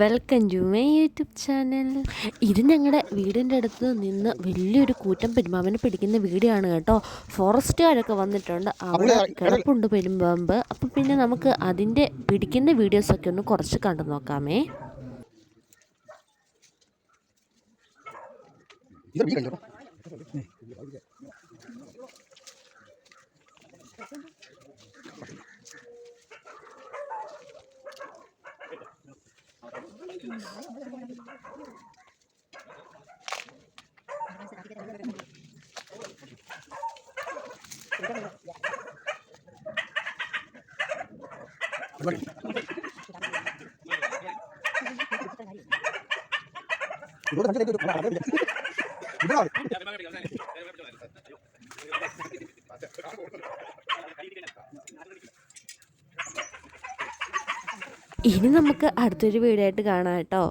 Welcome to my YouTube channel ഇത് ഞങ്ങളുടെ വീടിന്റെ അടുത്ത് നിന്ന് വലിയൊരു കൂറ്റൻ പെരുമ്പാമ്പിനെ പിടിക്കുന്ന വീഡിയോ ആണ് കേട്ടോ. ഫോറസ്റ്റുകാരൊക്കെ വന്നിട്ടുണ്ട്. അവിടെ കിടപ്പുണ്ട് പെരുമ്പാമ്പ്. അപ്പം പിന്നെ നമുക്ക് അതിന്റെ പിടിക്കുന്ന വീഡിയോസൊക്കെ ഒന്ന് കുറച്ച് കണ്ടു നോക്കാമേ. ഇത് Ibu, ഇനി നമുക്ക് അടുത്തൊരു വീഡിയോ ആയിട്ട് കാണാം കേട്ടോ.